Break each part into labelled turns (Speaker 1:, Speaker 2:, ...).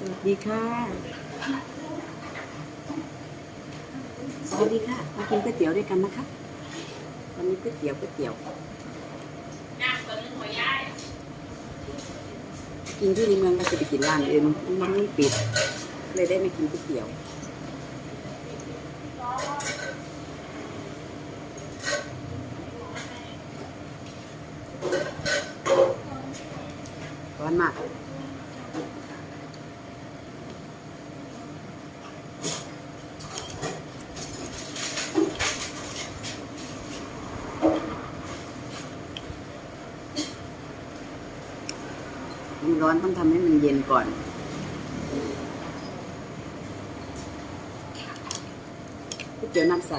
Speaker 1: สวัสดีค่ะ สวัสดีค่ะ มากินก๋วยเตี๋ยวด้วยกันนะคะ วันนี้ก๋วยเตี๋ยวก๋วยเตี๋ยว กินที่ในเมืองก็จะไปกินร้านอื่นมันไม่ปิด เลยได้มากินก๋วยเตี๋ยวร้อนมาก ร้อนต้องทำให้มันเย็นก่อน เตี๋ยวน้ำใส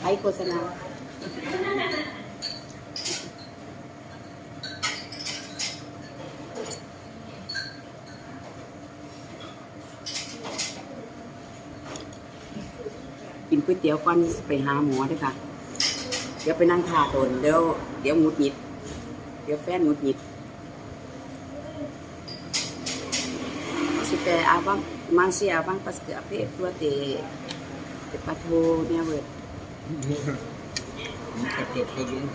Speaker 1: ไอโฆษณา กินก๋วยเตี๋ยวก่อนไปหาหมอด้วยค่ะ เดี๋ยวไปนั่งทาตนเดี๋ยวเดี๋ยวงุดหงิด เดี๋ยวแฟนหงุดหงิดสิแต่อาบังมาเสียบังปัสเกะเพตัวเตเตปะโทเนี่ยเว้ย
Speaker 2: Kapı yapalım.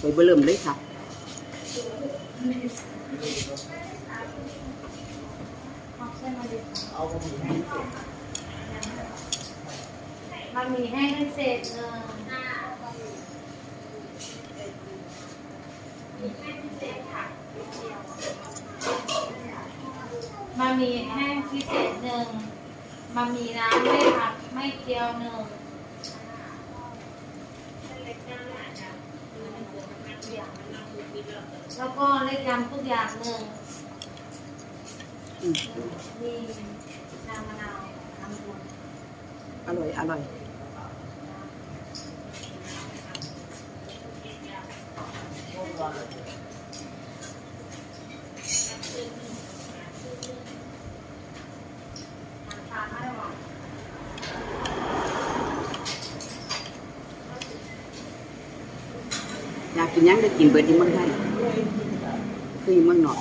Speaker 1: ไปเบิ่มเลยค่ะ
Speaker 3: บะหมี่แห้งเศษหนึ่งบะหมี่แห้งพิเศษค่นบะหมี่แห้งพิเศษหนึ่งบะหมี่น้ำไม่ผักไม่เกี๊ยวหนึ่ง แล้วก็เล็กยำทุกอย่างหนึ่ง
Speaker 1: อืม
Speaker 3: มีน้ำมะนาวน้ำบัว
Speaker 1: อร่อย อร่อย
Speaker 3: ตามไม่หวาน
Speaker 1: อยากกินยังได้กินเบิดที่เมืองไทยคืออยู่เมืองนอก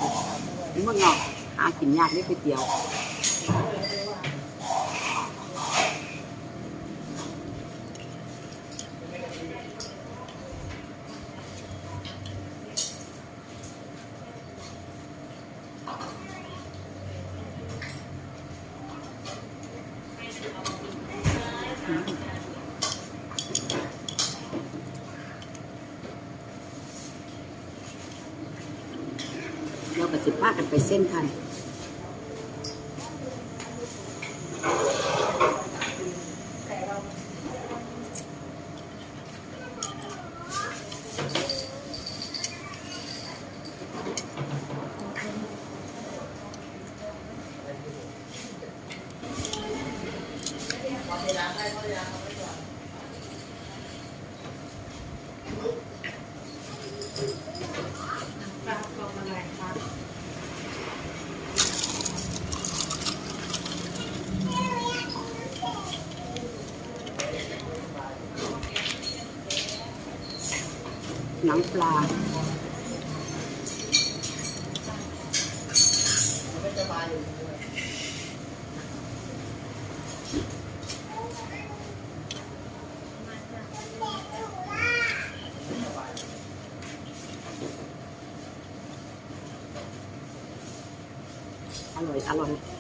Speaker 1: อยู่เมืองนอกหากินยากได้ไปเดียว เราก็สิพากันไปเส้นทัน
Speaker 3: ปลากรอบอะไรครับ
Speaker 1: หนังปลา อร่อย อร่อย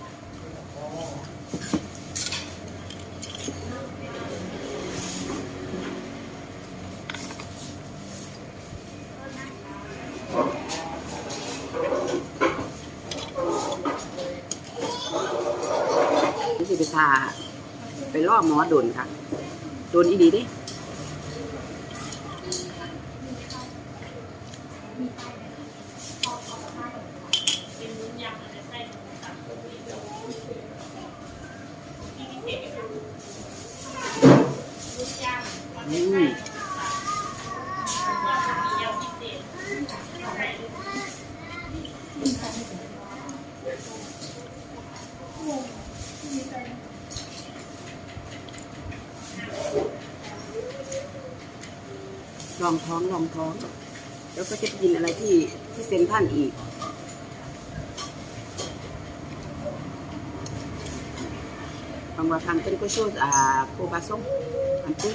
Speaker 1: ทาไปล่อหมอโดนค่ะ โดนอีดีดิอืม ลองท้องลองท้อง แล้วก็จะไปกินอะไรที่ที่เซ็นทรัลอีก pembuatan khusus ah po basong antu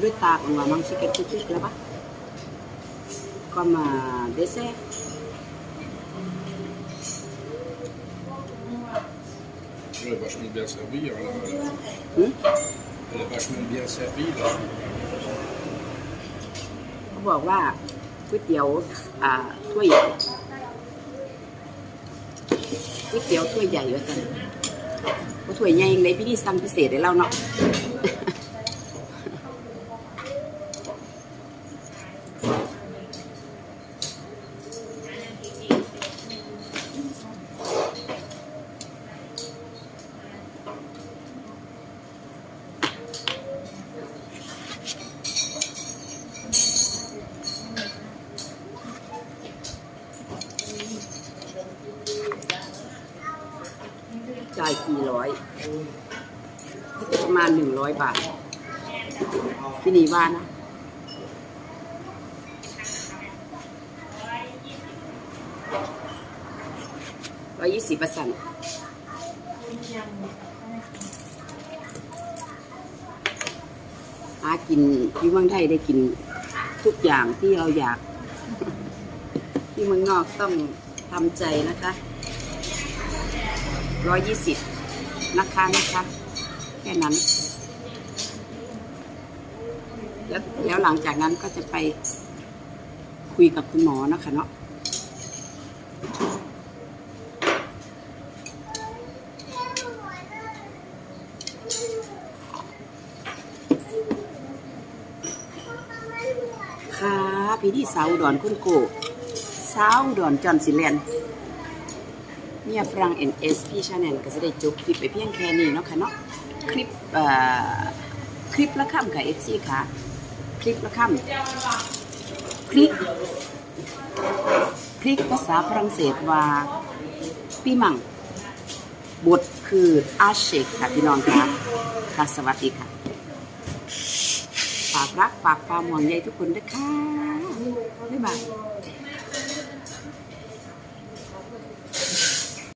Speaker 1: Lui tạc mà mang sĩ kết chút là bác Còn mà đế xe
Speaker 2: Elle est vachement Elle est vachement bien servie. Là.
Speaker 1: เขาบอกว่าก๋วยเตี๋ยวอ่าถ้วยใหญ่ก๋วยเตี๋ยวถ้วยใหญ่ว่าจันว่าถ้วยใหญ่ยังไงพี่นี่สั่งพิเศษให้เราเนาะ จ่ายกี่ร้อยประมาณหนึ่งร้อยบาทพี่นีว่านะร้อยยี่สิบเปอร์เซ็นต์หากินที่เมืองไทยได้กินทุกอย่างที่เราอยาก ที่เมืองนอกต้องทำใจนะคะ ร้อยยี่สิบนะคะนะคะแค่นั้น แล้วแล้วหลังจากนั้นก็จะไปคุยกับคุณหมอนะคะเนาะค่ะพี่ที่สาวดอนคุณโกสาวดอนจอนสิแลนด์ เนี่ยฝรั่ง NS พี่ชาแนลก็จะได้จบคลิปไปเพียงแค่นี้เนาะค่ะเนาะคลิปเอ่อคลิปละค่ำค่ะ FC ค่ะ คลิปละค่ำคลิปคลิปภาษาฝรั่งเศสว่าปีมังบทคืออาเชกค่ะพี่น้องค่ะค่ะสวัสดีค่ะฝากรักฝากความห่วงใยทุกคนด้วยค่ะบ๊ายบาย